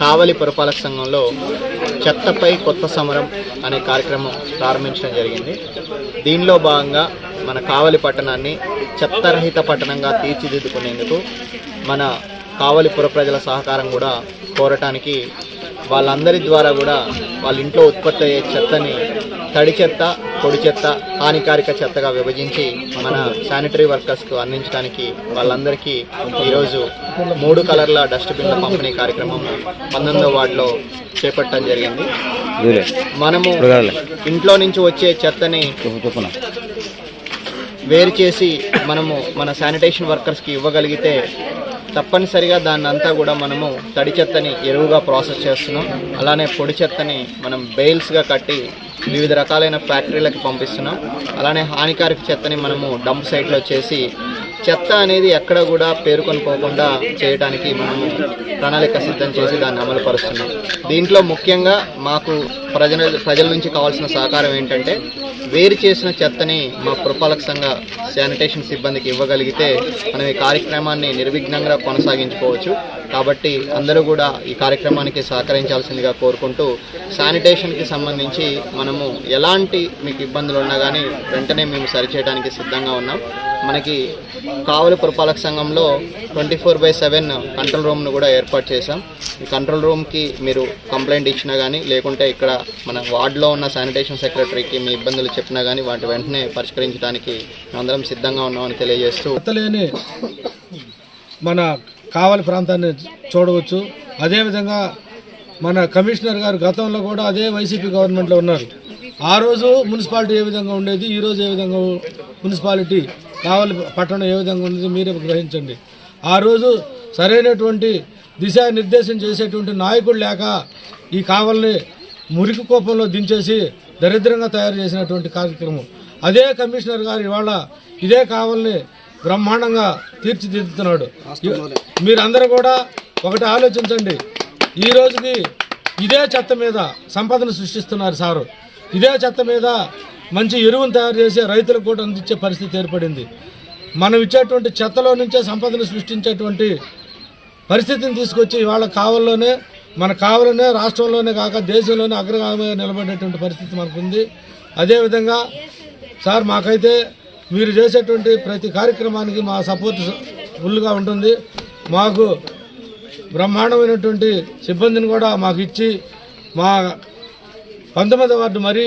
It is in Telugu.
కావలి పురపాలక సంఘంలో చెత్తపై కొత్త సమరం అనే కార్యక్రమం ప్రారంభించడం జరిగింది. దీనిలో భాగంగా మన కావలి పట్టణాన్ని చెత్తరహిత పట్టణంగా తీర్చిదిద్దుకునేందుకు మన కావలి పుర ప్రజల సహకారం కూడా కోరటానికి వాళ్ళందరి ద్వారా కూడా వాళ్ళ ఇంట్లో ఉత్పత్తి అయ్యే చెత్తని తడి చెత్త పొడి చెత్త హానికారక చెత్తగా విభజించి మన శానిటరీ వర్కర్స్కు అందించడానికి వాళ్ళందరికీ ఈరోజు మూడు కలర్ల డస్ట్బిన్ల పంపిణీ కార్యక్రమం పంతొమ్మిదో వార్డులో చేపట్టడం జరిగింది. మనము ఇంట్లో నుంచి వచ్చే చెత్తని వేరు చేసి మనము మన శానిటేషన్ వర్కర్స్కి ఇవ్వగలిగితే తప్పనిసరిగా దాన్ని అంతా కూడా మనము తడి చెత్తని ఎరువుగా ప్రాసెస్ చేస్తున్నాం. అలానే పొడి చెత్తని మనం బెయిల్స్గా కట్టి వివిధ రకాలైన ఫ్యాక్టరీలకు పంపిస్తున్నాం. అలానే హానికారక చెత్తని మనము డంప్ సైట్లో చేసి చెత్త అనేది ఎక్కడ కూడా పేరుకొని పోకుండా చేయడానికి మనము ప్రణాళిక సిద్ధం చేసి దాన్ని అమలు పరుస్తున్నాం. దీంట్లో ముఖ్యంగా మాకు ప్రజల ప్రజల నుంచి కావాల్సిన సహకారం ఏంటంటే వేరు చేసిన చెత్తని మా పురపాలక సంఘ శానిటేషన్ సిబ్బందికి ఇవ్వగలిగితే మనం ఈ కార్యక్రమాన్ని నిర్విఘ్నంగా కొనసాగించుకోవచ్చు. కాబట్టి అందరూ కూడా ఈ కార్యక్రమానికి సహకరించాల్సిందిగా కోరుకుంటూ శానిటేషన్కి సంబంధించి మనము ఎలాంటి మీకు ఇబ్బందులు ఉన్నా కానీ వెంటనే మేము సరిచేయడానికి సిద్ధంగా ఉన్నాం. మనకి కావలి పురపాలక సంఘంలో twenty four by seven control రూమ్ను కూడా ఏర్పాటు చేశాం. ఈ కంట్రోల్ రూమ్కి మీరు కంప్లైంట్ ఇచ్చినా కానీ లేకుంటే ఇక్కడ మన వార్డులో ఉన్న శానిటేషన్ సెక్రటరీకి మీ ఇబ్బందులు చెప్పినా కానీ వాటి వెంటనే పరిష్కరించడానికి మేమందరం సిద్ధంగా ఉన్నామని తెలియజేస్తూ చెత్తలేని మన కావలి ప్రాంతాన్ని చూడవచ్చు. అదేవిధంగా మన కమిషనర్ గారు గతంలో కూడా అదే వైసీపీ గవర్నమెంట్లో ఉన్నారు. ఆ రోజు మున్సిపాలిటీ ఏ విధంగా ఉండేది ఈరోజు ఏ విధంగా మున్సిపాలిటీ కావలి పట్టణం ఏ విధంగా ఉండేది మీరే గ్రహించండి. ఆ రోజు సరైనటువంటి దిశానిర్దేశం చేసేటువంటి నాయకుడు లేక ఈ కావలిని మురికి కోపంలో దించేసి దరిద్రంగా తయారు చేసినటువంటి కార్యక్రమం. అదే కమిషనర్ గారు ఇవాళ ఇదే కావలిని బ్రహ్మాండంగా తీర్చిదిద్దుతున్నాడు. మీరందరూ కూడా ఒకటి ఆలోచించండి. ఈ రోజుకి ఇదే చెత్త మీద సంపదను సృష్టిస్తున్నారు సారు. ఇదే చెత్త మీద మంచి ఎరువును తయారు చేసి రైతులకు కూడా అందించే పరిస్థితి ఏర్పడింది. మనం ఇచ్చేటువంటి చెత్తలో నుంచే సంపదను సృష్టించేటువంటి పరిస్థితిని తీసుకొచ్చి ఇవాళ కావల్లోనే మన కావలనే రాష్ట్రంలోనే కాక దేశంలోనే అగ్రగామిగా నిలబడేటువంటి పరిస్థితి మనకుంది. అదేవిధంగా సార్ మాకైతే మీరు చేసేటువంటి ప్రతి కార్యక్రమానికి మా సపోర్ట్ ఫుల్గా ఉంటుంది. మాకు బ్రహ్మాండమైనటువంటి సిబ్బందిని కూడా మాకు ఇచ్చి మా పంతొమ్మిది వార్డు మరి